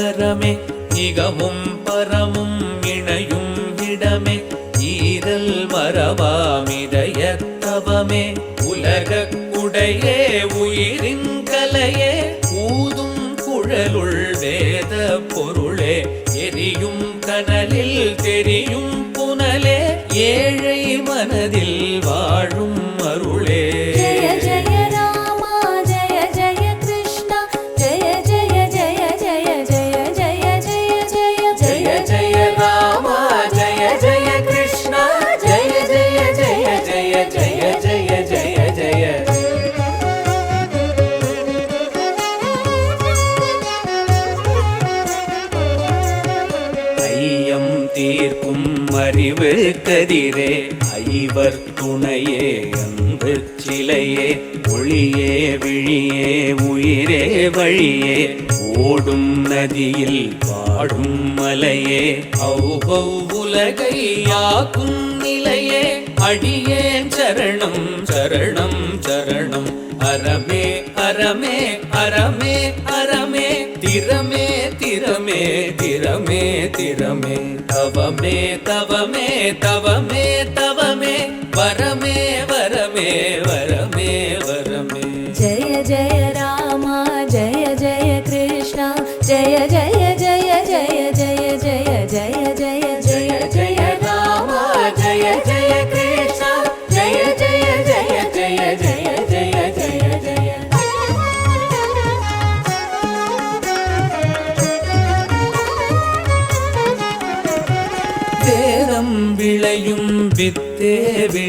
சாகரமே நிகமும் எதிரே ஐவர் துணையே அன்பு சிலையே ஒளியே விழியே உயிரே வழியே. ஓடும் நதியில் பாடும் மலையே அவ்வௌ உலகை யாக்கும் நிலையே. அடியே சரணம் சரணம் சரணம். அறமே அறமே அறமே அற तिरमे तव मे तव मे तव मे तव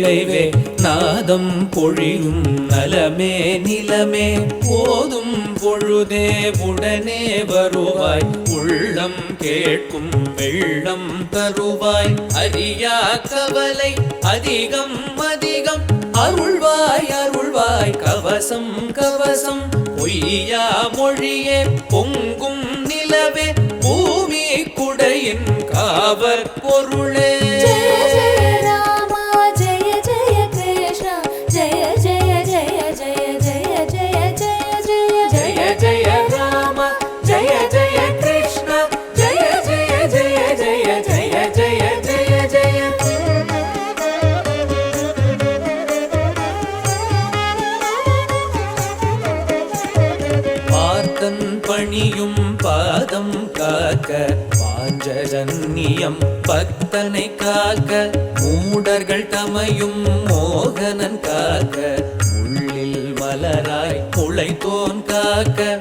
விளைவே நாதம் பொழியும் நலமே நிலமே. போதும் பொழுதே உடனே வருவாய். உள்ளம் கேட்கும் வெள்ளம் தருவாய். அறியா கவலை அதிகம் அதிகம். அருள்வாய் அருள்வாய் கவசம் கவசம். பொய்யா மொழியே பொங்கும் நிலவே. பூமி குடையின் காவற் பொருளே. பார்க்க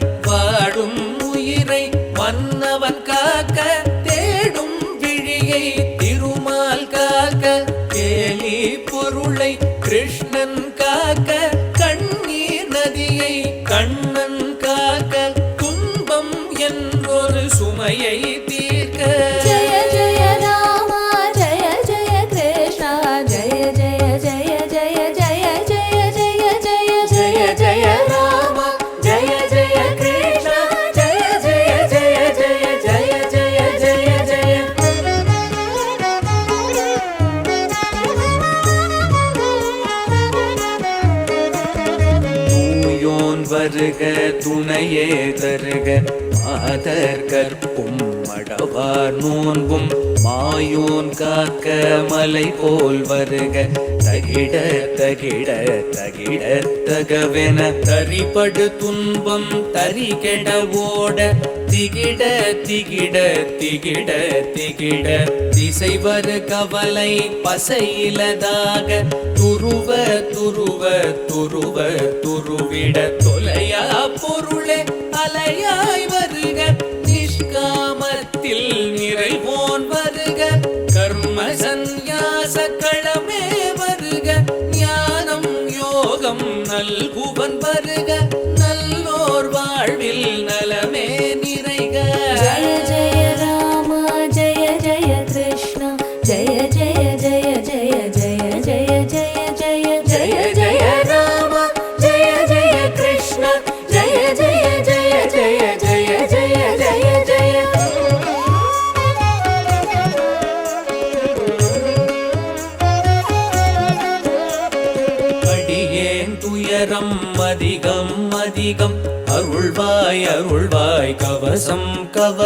கருணையே தருக. மாதர் கற்பும் மடவார் நோன்பும் மாயோன் காக்க மலை போல் வருக. தகிட தகிட தகிட தகவென தரிபடு துன்பம் தரிகெட ஓட. திகிட திகிட திகிட திகிட. திசைவரு கவலை பசையிலதாக துருவ துருவ துருவ துருவிட. தொலையா பொருளே அலையாய்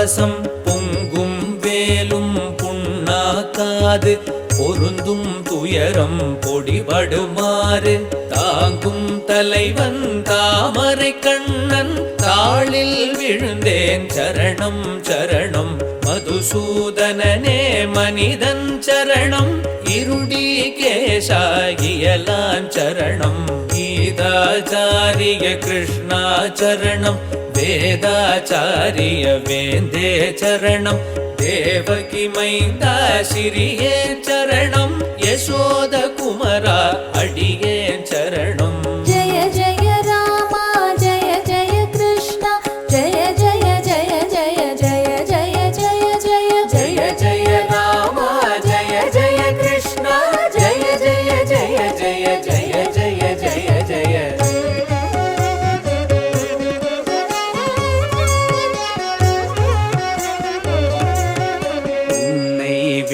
அருள்வாய் கவசம் பொங்கும் வேலும் புண்ணாக்காது பொருந்தும் துயரம் பொடிபடுமாறு. தாங்கும் தலைவன் தாமரை கண்ணன் தாளில் விழுந்தேன் சரணம் சரணம். மதுசூதனனே மனிதன் சரணம் இருடி கேசாகியலான் சரணம். கீதாச்சாரிய கிருஷ்ணா சரணம் வேதாச்சாரிய வேந்தே சரணம். தேவகி மைந்தா சிறியே சரணம். யசோத குமரா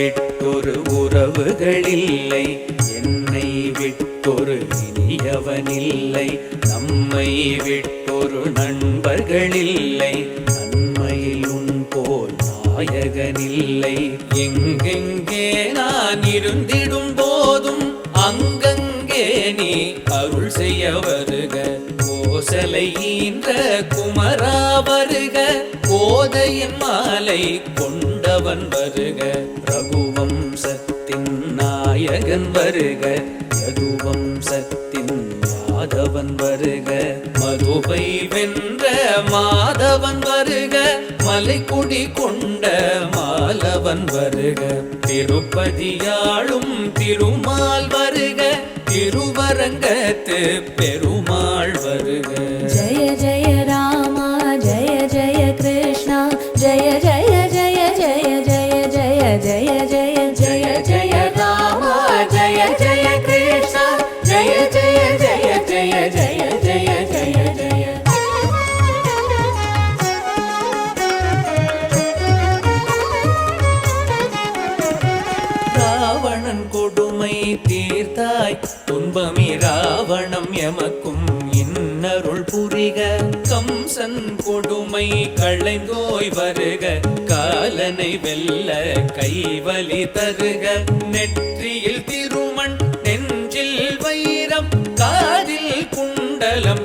விட்டொரு உறவுகளில்லை. என்னை விட்டொரு இனியவனில்லை. நம்மை விட்டொரு நண்பர்களில்லை. நன்மையில் உன் போல் நாயகனில்லை. எங்கெங்கே நான் இருந்திடும் போதும் அங்கங்கே நீ அருள் செய்ய வருக. கோசலை ஈன்ற குமரா போதையின் மாலை கொண்டவன் வருக. ரகுவம்சத்தின் நாயகன் வருக. ரகுவம்சத்தின் மாதவன் வருக. மதுவை வென்ற மாதவன் வருக. மலைக்குடி கொண்ட மாலவன் வருக. திருப்பதியாளும் திருமால் வருக. திருவரங்கத்து பெருமாள் வருக. ஜய ஜய கொடுமை களைந்தோய் வருக காலனை வெல்ல கைவலி தருக. நெற்றியில் திருமண் நெஞ்சில் வைரம் காதில் குண்டலம்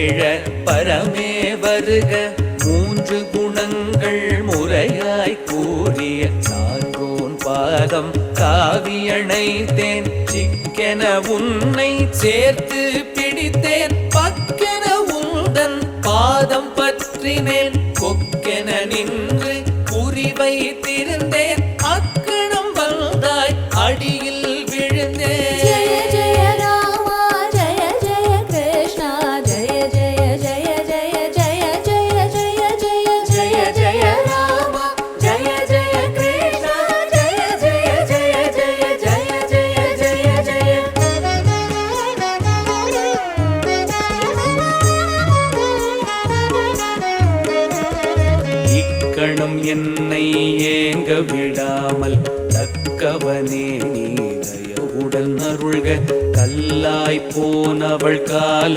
இழ பரமே வருக. மூன்று குணங்கள் முறையாய் கூறிய சான்றோன் பாதம் காவியணைத்தேன் சிக்கென உன்னை சேர்த்து பிடித்தேன். பக்கென உந்தன் பாதம் பற்றினேன். கொக்கென நின்று குறிவைத்தேன்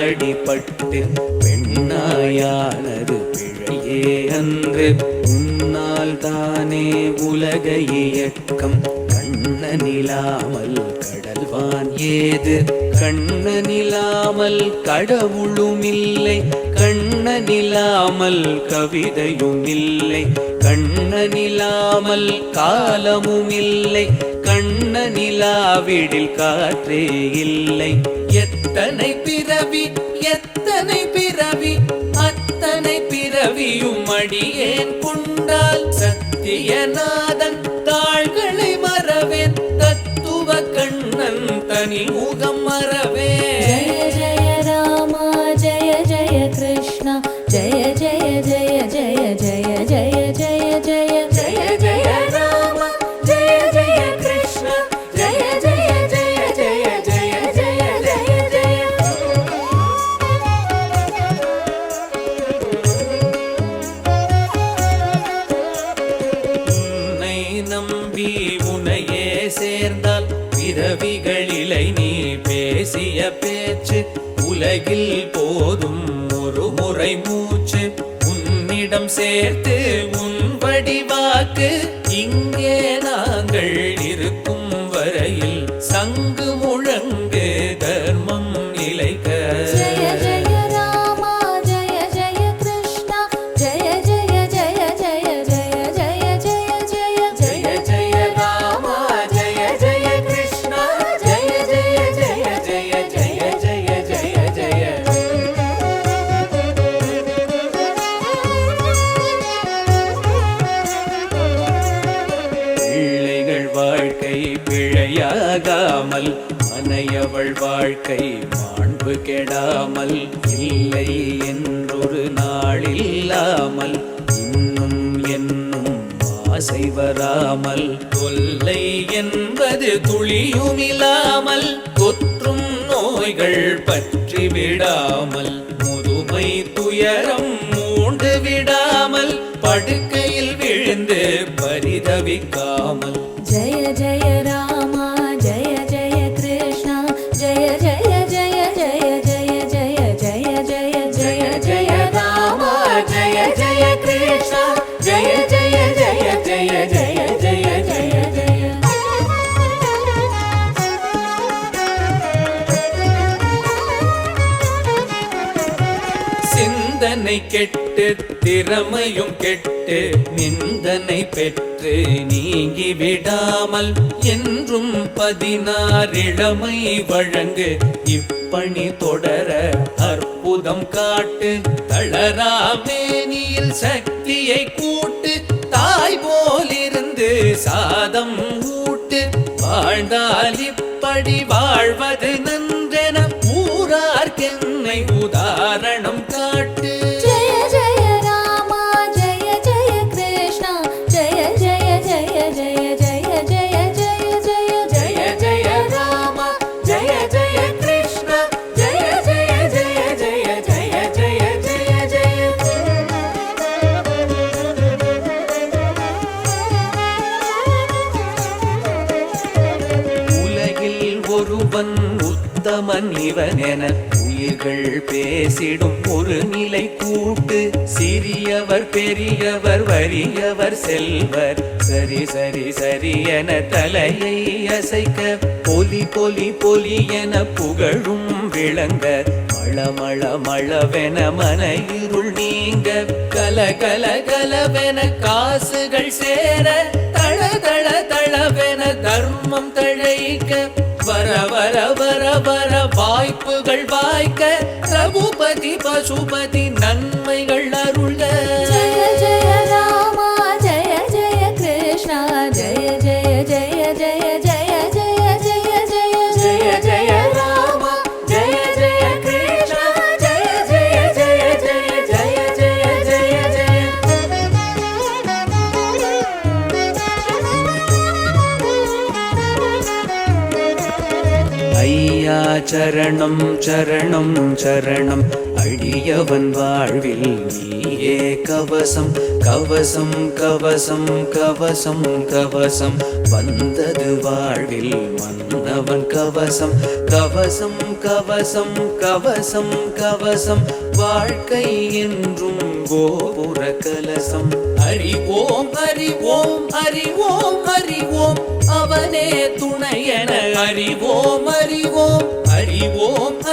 காலடிப்பட்டு பெண்ணாயானது பிழையே அன்று. உன்னால் தானே உலக இயக்கம். கண்ணனிலாமல் கடல்வான் ஏது? கண்ணனிலாமல் கடவுளும் இல்லை கண்ணனிலாமல் கவிதையும் இல்லை கண்ணனிலாமல் காலமும் இல்லை கண்ணனிலாவிடில் காற்றே இல்லை. எத்தனை பிறவி எத்தனை பிறவி அத்தனை பிறவியும் அடியேன் கொண்டால் சத்தியநாதன் தாள்களை மறவேன் தத்துவ கண்ணன் தனி முகம் மறவேன். பிறவிகளிலை நீ பேசிய பேச்சு உலகில் போதும் ஒரு முறை மூச்சு. உன்னிடம் சேர்த்து உன் வடிவாக்கு இங்கே நாங்கள் நொடியுமில்லாமல் தொற்றும் நோய்கள் பற்றி விடாமல் முதுமை துயரம் மூண்டு விடாமல் படுக்கையில் விழுந்து பரிதவிக்காமல் ஜெய ஜெயராம் சிந்தனை கெட்டு திறமையும் கெட்டு நிந்தனை பெற்று நீங்கி விடாமல் என்றும் பதினாறிழமை வழங்கு. இப்பணி தொடர அற்புதம் காட்டு தளராமேனியில் சக்தியை கூட்டு தாய் போலிருந்து சாதம் ஊட்டு வாழ்ந்தால் இப்படி வாழ்வது நன்றென ஒருவன் உத்தமன் இவன் என உயிர்கள் பேசிடும் ஒரு நிலை கூட்டு. சிறியவர் பெரியவர் வறியவர் செல்வர். சரி சரி சரி என தலையை அசைக்க பொலி பொலி பொலி என புகழும் விளங்க. மழ மழ மழவென மன இருள் நீங்க. கல கல கலவென காசுகள் சேர. தள தள தளவென தர்மம் தழைக்க. பரவர பரவர வாய்ப்புகள் வாய்க்க ரகுபதி பசுபதி நன் ஐயா சரணம் சரணம் சரணம். அழியவன் வாழ்வில் நீயே கவசம். கவசம் கவசம் கவசம் கவசம். வந்தது வாழ்வில் மன்னவன் கவசம். கவசம் கவசம் கவசம் கவசம். வாழ்க்கை என்றும் கோபுர கலசம். அறிவோம் அறிவோம் அறிவோம் அறிவோம். அவனே துணையென அறிவோம் அறிவோம் அறிவோம் அறிவோம்.